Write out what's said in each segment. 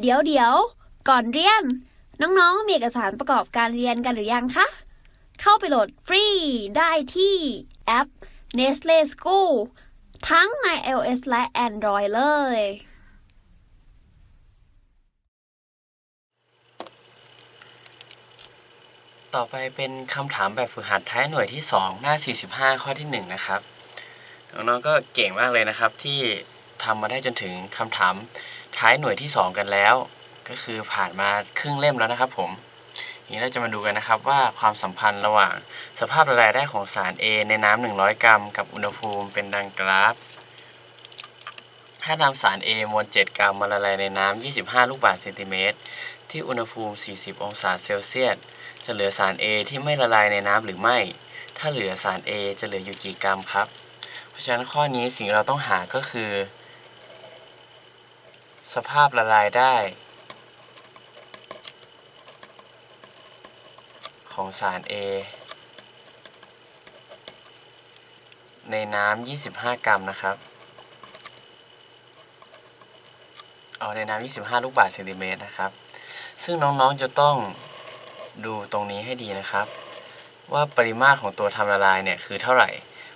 เดี๋ยวเดี๋ยว ก่อนเรียน น้องๆ มีเอกสารประกอบการเรียนกันหรือยังคะ เข้าไปโหลดฟรีได้ที่แอป Nestle School ทั้งใน iOS และ Android เลย ต่อไปเป็นคำถามแบบฝึกหัดท้ายหน่วยที่ 2 หน้า 45 ข้อที่ 1 นะครับ น้องๆก็เก่งมากเลยนะครับที่ทำมาได้จนถึงคำถาม ท้ายหน่วยที่ 2 กันแล้ว ก็คือผ่านมาครึ่งเล่มแล้วนะครับผมนี้เราจะมาดูกันนะครับว่าความสัมพันธ์ระหว่างสภาพละลายได้ของสาร A ในน้ำ100 กรัม กับอุณหภูมิเป็นดังกราฟ ถ้านำสาร A มวล 7 กรัมมาละลายในน้ำ 25 ลูกบาศก์เซนติเมตร ที่อุณหภูมิ 40 องศาเซลเซียส จะเหลือสาร A ที่ไม่ละลายในน้ำหรือไม่ ถ้าเหลือสาร A จะเหลืออยู่กี่กรัมครับ เพราะฉะนั้นข้อนี้สิ่งเราต้องหาก็คือ สภาพละลายได้ ของสาร A ในน้ำ25 กรัมนะครับเอาในน้ำ25 ลูกบาศก์เซนติเมตรนะครับ ซึ่งน้องๆจะต้องดูตรงนี้ให้ดีนะครับ ว่าปริมาตรของตัวทำละลายเนี่ยคือเท่าไหร่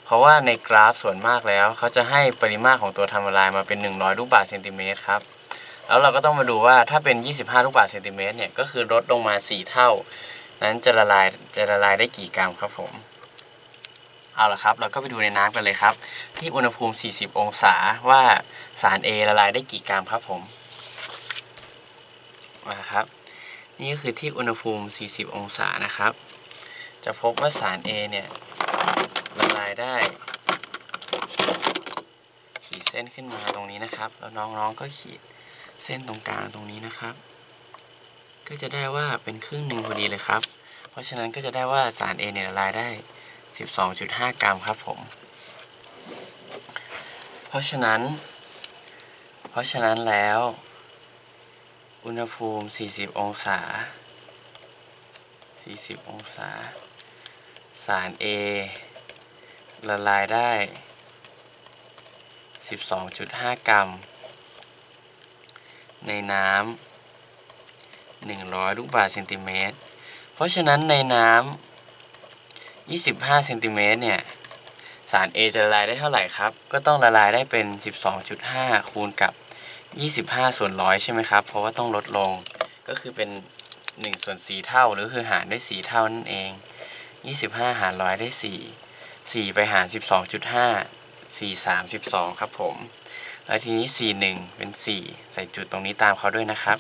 เพราะว่าในกราฟส่วนมากแล้ว เขาจะให้ปริมาตรของตัวทำละลายมาเป็น 100 ลูกบาศก์เซนติเมตรครับ แล้วเราก็ต้องมาดูว่าถ้าเป็น 25 ลูกบาศก์เซนติเมตรเนี่ยก็คือลดลงมา 4 เท่า นั้นจะละลายจะละลายได้กี่กรัมครับผม เอาละครับ เราก็ไปดูในน้ำกันเลยครับ ที่อุณหภูมิ 40 องศาว่าสาร A ละลายได้กี่กรัมครับผมมาครับ นี่ก็คือที่อุณหภูมิ 40 องศานะครับ จะพบว่าสาร A เนี่ยละลายได้ขีดเส้นขึ้นมาตรงนี้นะครับ แล้วน้องๆก็ขีด เส้นตรงกลางตรงนี้นะครับ ก็จะได้ว่าเป็นครึ่งหนึ่งพอดีเลยครับ เพราะฉะนั้นก็จะได้ว่าสาร A เนี่ยละลายได้ 12.5 กรัมครับผม เพราะฉะนั้น เพราะฉะนั้นแล้ว อุณหภูมิ 40 องศา 40 องศา สาร A ละลายได้ 12.5 กรัม ในน้ำ100 ลูกบาศก์เซนติเมตร เพราะฉะนั้นในน้ำ25 เซนติเมตรเนี่ย สาร A จะละลายได้เท่าไหร่ครับ ก็ต้องละลายได้เป็น 12.5 คูณกับ 25 ส่วนร้อยใช่ไหมครับ เพราะว่าต้องลดลง ก็คือเป็น 1 ส่วน 4 เท่า หรือคือหารด้วย 4 เท่านั่นเอง 25 หารร้อยได้ 4 4 ไปหาร 12.5 4 32 ครับผม แล้วทีนี้ 4 1 เป็น 4 ใส่จุดตรงนี้ตามเขาด้วยนะครับ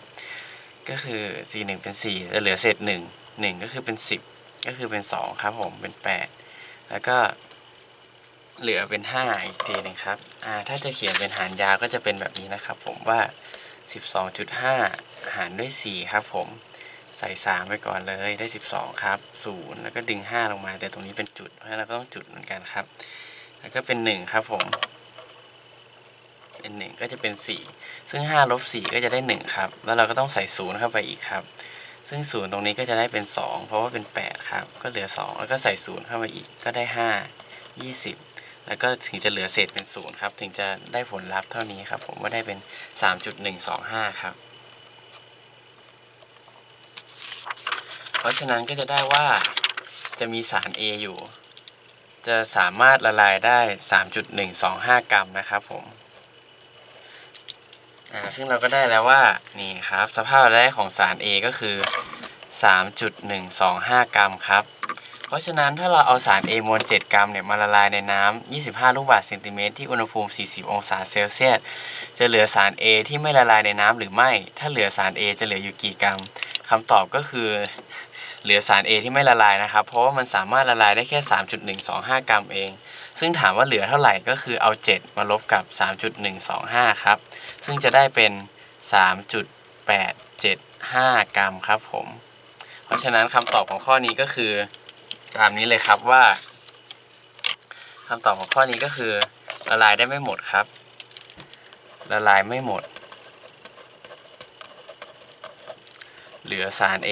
ก็คือ 4 1 เป็น4จะเหลือเศษ 1 1 ก็คือเป็น 10 ก็คือเป็น 2 ครับผมเป็น 8 แล้วก็เหลือเป็น 5 อีกทีหนึงครับอ่าถ้าจะเขียนเป็นหารยาวก็จะเป็นแบบนี้นะครับ ผมว่า 12.5 หารด้วย 4 ครับผมใส่ 3 ไปก่อนเลยได้ 12 ครับ 0 แล้วก็ดึง 5 ลงมา แต่ตรงนี้เป็นจุดเพราะฉะนั้นเราก็ต้องจุดเหมือนกันครับ แล้วก็เป็น 1 ครับผม เป็น1ก็จะเป็น 4 ซึ่ง5ลบ4ก็จะได้ 1 ครับ แล้วเราก็ต้องใส่ 0 เข้าไปอีกครับ ซึ่ง 0 ตรงนี้ก็จะได้เป็น 2 เพราะว่าเป็น 8 ครับ ก็เหลือ 2 แล้วก็ใส่ 0 เข้าไปอีก ก็ได้ 5 20 แล้วก็ถึงจะเหลือเศษเป็น 0 ครับ ถึงจะได้ผลลัพธ์เท่านี้ครับ ผมว่าได้เป็น 3.125 ครับ เพราะฉะนั้นก็จะได้ว่าจะมีสาร A อยู่ จะสามารถละลายได้ 3.125 กรัมนะครับผม อ่าซึ่งเราก็ได้แล้วว่านี่ครับสภาพละลายได้ของสาร A ก็คือ 3.125 กรัมครับ เพราะฉะนั้นถ้าเราเอาสาร A มวล 7 กรัมเนี่ยมาละลายในน้ำ 25 ลูกบาศก์เซนติเมตรที่อุณหภูมิ 40 องศาเซลเซียส จะเหลือสาร A ที่ไม่ละลายในน้ำหรือไม่ ถ้าเหลือสาร A จะเหลืออยู่กี่กรัมคำตอบก็คือ เหลือสาร A ที่ไม่ละลายนะครับ เพราะว่ามันสามารถละลายได้แค่ 3.125 กรัมเอง ซึ่งถามว่าเหลือเท่าไหร่ก็คือเอา 7 มาลบกับ 3.125 ครับ ซึ่งจะได้เป็น 3.875 กรัมครับผม เพราะฉะนั้นคำตอบของข้อนี้ก็คือตามนี้เลยครับว่าคำตอบของข้อนี้ก็คือละลายได้ไม่หมดครับ ละลายไม่หมด เหลือสาร A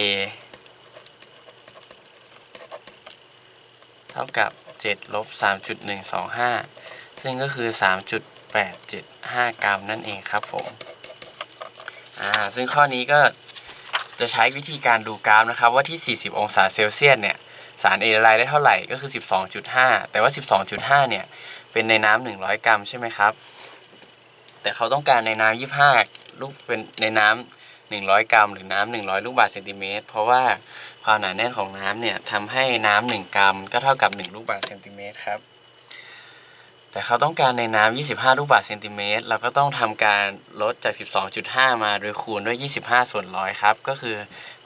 ท่ากับ 7 ลบ 3.125 ซึ่งก็คือ 3.875 กรัมนั่นเองครับผมอ่าซึ่งข้อนี้ก็จะใช้วิธีการดูกราฟนะครับ ว่าที่ 40 องศาเซลเซียสเนี่ย สารเอละลได้เท่าไหร่ก็คือ 12.5 แต่ว่า 12.5 เนี่ย เป็นในน้ำ100 กรัมใช่ไหมครับ แต่เขาต้องการในน้ำ25 ลูกเป็นในน้ำ 100 กรัม หรือน้ำ100 ลูกบาศก์เซนติเมตร เพราะว่าความหนาแน่นของน้ำเนี่ยทำให้น้ำ1กรัม ก็เท่ากับ 1 ลูกบาศก์เซนติเมตรครับ แต่เขาต้องการในน้ำ25 ลูกบาศก์เซนติเมตร เราก็ต้องทำการลดจาก 12.5 มาโดยคูณด้วย 25 ส่วนร้อยครับ ก็คือ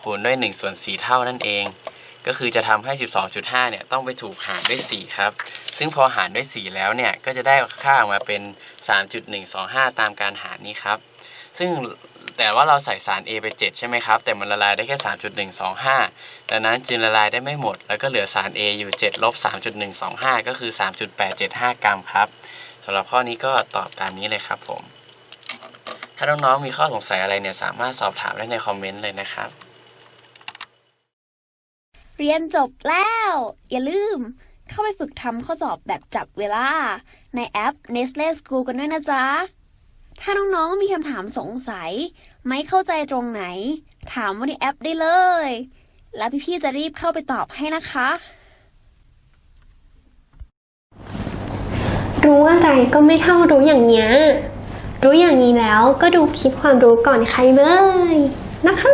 คูณด้วย1ส่วน4เท่านั่นเอง ก็คือจะทำให้ 12.5 เนี่ยต้องไปถูกหารด้วย 4 ครับ ซึ่งพอหารด้วย 4 แล้วเนี่ยก็จะได้ค่าออกมาเป็น 3.125 ตามการหารนี้ครับ ซึ่งแต่ว่าเราใส่สาร A ไป 7 ใช่ไหมครับ แต่มันละลายได้แค่ 3.125 ดังนั้นจึงละลายได้ไม่หมด แล้วก็เหลือสาร A อยู่7ลบ3.125 ก็คือ 3.875 กรัมครับสำหรับข้อนี้ก็ตอบตามนี้เลยครับผม ถ้าน้องๆมีข้อสงสัยอะไรเนี่ยสามารถสอบถามได้ในคอมเมนต์เลยนะครับ เรียนจบแล้ว อย่าลืม เข้าไปฝึกทำข้อสอบแบบจับเวลา ในแอป Nestle School กันด้วยนะจ๊ะ ถ้าน้องๆมีคำถามสงสัย ไม่เข้าใจตรงไหน ถามว่าในแอปได้เลย แล้วพี่ๆจะรีบเข้าไปตอบให้นะคะ รู้อะไรก็ไม่เท่ารู้อย่างเนี้ยรู้อย่างนี้แล้วก็ดูคลิปความรู้ก่อนใครเลยนะคะ